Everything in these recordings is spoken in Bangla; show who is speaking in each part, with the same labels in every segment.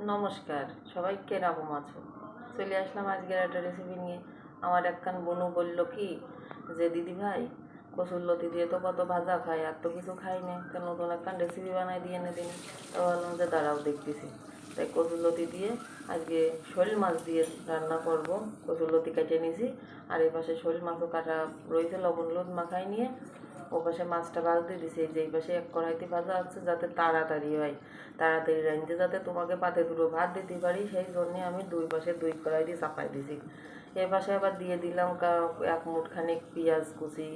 Speaker 1: নমস্কার সবাই কেরকম আছো। চলে আসলাম আজকের একটা রেসিপি নিয়ে। আমার একখান বনু বলল কি যে, দিদি ভাই কসুর লতি দিয়ে তো কত ভাজা খায় আর তো কিছু খাই না। তো নতুন একখান রেসিপি বানাই দিয়ে এনে দিন। তো বললাম যে, দাঁড়াও দেখতেছি। তাই কসুর লতি দিয়ে আজকে শোল মাছ দিয়ে রান্না করব। কসুর লতি কেটে নিয়েছি আর এই পাশে শোল মাছও কাটা রয়েছে, লবণ লোদ মাখাই নিয়ে। ও পাশে মাছটা ভাজতে দিছি, এই যে এই পাশে এক কড়াইতে ভাজা আছে যাতে তাড়াতাড়ি হয়। তাড়াতাড়ি রাঁধতে যাতে তোমাকে পাতে দুটো ভাত দিতে পারি, সেই জন্যে আমি দুই পাশে দুই কড়াই দিয়ে চাপাই দিছি। এ পাশে আবার দিয়ে দিলাম এক মুঠখানেক পেঁয়াজ কুচি,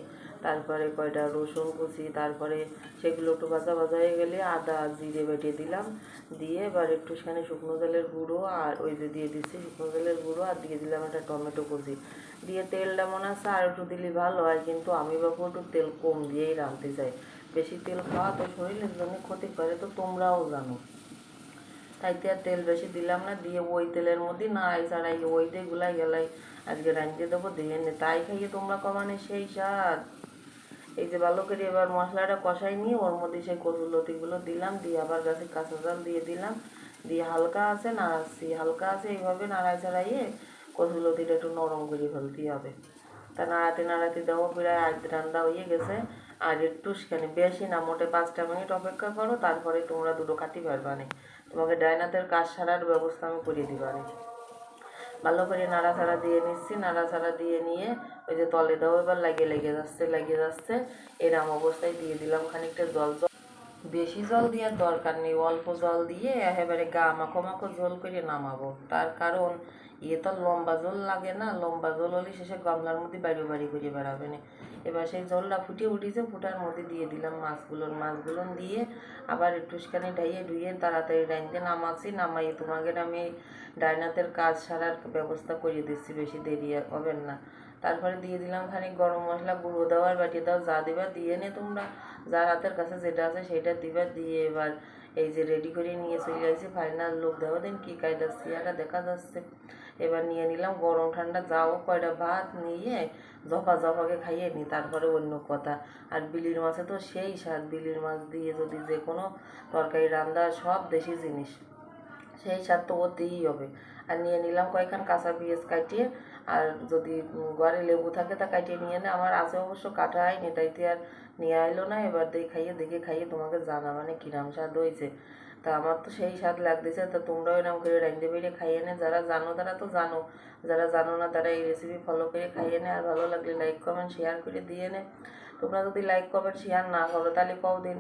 Speaker 1: তারপরে কয়টা রসুন কুচি, তারপরে সেগুলো একটু ভাজা ভাজা হয়ে গেলে আদা, জিরে বেটে দিলাম। দিয়ে এবার একটুখানি শুকনো জলের গুঁড়ো আর ওই যে দিয়ে দিচ্ছি শুকনো জলের গুঁড়ো আর দিয়ে দিলাম একটা টমেটো কুচি। দিয়ে তেলটা মনে আছে আর একটু দিলে ভালো হয়, কিন্তু আমি বাবু একটু তেল কম দিয়েই রাঁধতে চাই। বেশি তেল খাওয়া তো শরীরের জন্য ক্ষতি করে তো তোমরাও জানো। তাইতে আর তেল বেশি দিলাম না, দিয়ে ওই তেলের মধ্যে না এই ছাড়াই ওই দিয়ে গুলাই গেলাই। আজকে রাঁধিয়ে দেবো, দিয়ে নে তাই খাইয়ে তোমরা কমানে সেই স্বাদ। এই যে ভালো করে এবার মশলাটা কষাই নিয়ে ওর মধ্যে সেই কচুর লতিগুলো দিলাম, দিয়ে আবার গাছে কাঁচা জাল দিয়ে দিলাম। দিয়ে হালকা আছে নাড়াচ্ছি হালকা আছে এইভাবে নাড়াই ছাড়াইয়ে কচুর লতিটা একটু নরম করে ফেলতে হবে। তা নাড়াতে নাড়াতে দেবো প্রায় আধ রান্না হয়ে গেছে। আর একটুখানি বেশি না, মোটে পাঁচটা মিনিট অপেক্ষা করো, তারপরে তোমরা দুটো কাটি পারবানে তোমাকে ডাইনাতের কাজ সারার ব্যবস্থা আমি করিয়ে দিবানে। ভালো করে নাড়াচাড়া দিয়ে নিচ্ছি, নাড়াচাড়া দিয়ে নিয়ে ওই যে তলে দাও এবার লাগিয়ে লেগে যাচ্ছে, লাগিয়ে যাচ্ছে। এরম অবস্থায় দিয়ে দিলাম খানিকটা জল। জল বেশি জল দেওয়ার দরকার নেই, অল্প জল দিয়ে একেবারে গা মাখো মাখো জল করে নামাবো। তার কারণ ইয়ে তো লম্বা জল লাগে না, লম্বা জল হলে শেষে গামলার মধ্যে বাড়ি বাড়ি করে বেড়াবে না। এবার সেই জলটা ফুটে উঠেছে ফুটার মধ্যে দিয়ে দিলাম মাছগুলোর মাছগুলো দিয়ে আবার একটুখানি ঢাইয়ে ধুয়ে তাড়াতাড়ি ডাইনতে নামাচ্ছি নামাই তোমাকে আমি ডাইনাতের কাজ সারার ব্যবস্থা করে দিচ্ছি, বেশি দেরি হবে না। তারপরে দিয়ে দিলাম খানিক গরম মশলা গুঁড়ো দেওয়ার বাটি দাও, যা দিবা দিয়ে নে তোমরা। যার হাতের কাছে যেটা আছে সেটা দিবা, দিয়ে এবার এই যে রেডি করে নিয়ে চলে আসছি ফাইনাল লোক দেওয়া দিন কী কায়দা সিয়াটা দেখা যাচ্ছে। এবার নিয়ে নিলাম গরম ঠান্ডা, যাও কয়টা ভাত নিয়ে জফা জফাকে খাইয়ে নি, তারপরে অন্য কথা। আর বিলির মাছে তো সেই স্বাদ বিলির মাছ দিয়ে যদি যে কোনো তরকারি, রান্না, সব দেশি জিনিস, সেই স্বাদ তো ওতেই হবে। আর নিয়ে নিলাম কয়েকখান কাঁচা পেঁয়াজ কাটিয়ে আর যদি ঘরে লেবু থাকে তা কাটিয়ে নিয়ে নে। আমার আছে অবশ্য কাটা হয়নি তাইতে আর নিয়ে আইলো না। এবার দিয়ে খাইয়ে, দেখে খাইয়ে তোমাকে জানা মানে কিরাম স্বাদ হয়েছে। তা আমার তো সেই স্বাদ লাগতেছে। তা তোমরাও এরকম করে রাঁধতে বেরিয়ে খাইয়ে নে। যারা জানো তারা তো জানো। যারা জানো না তারা এই রেসিপি ফলো করে খাইয়ে নে। আর ভালো লাগলে লাইক কমেন্ট শেয়ার করে দিয়ে নে। তোমরা যদি লাইক কমেন্ট শেয়ার না করো, তাহলে কদিন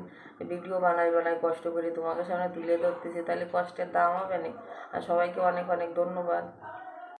Speaker 1: ভিডিও বানাই বানাই কষ্ট করে তোমাকে সামনে তুলে ধরতেছি। তাহলে কষ্টের দাম হবে না। আর সবাইকে অনেক অনেক ধন্যবাদ।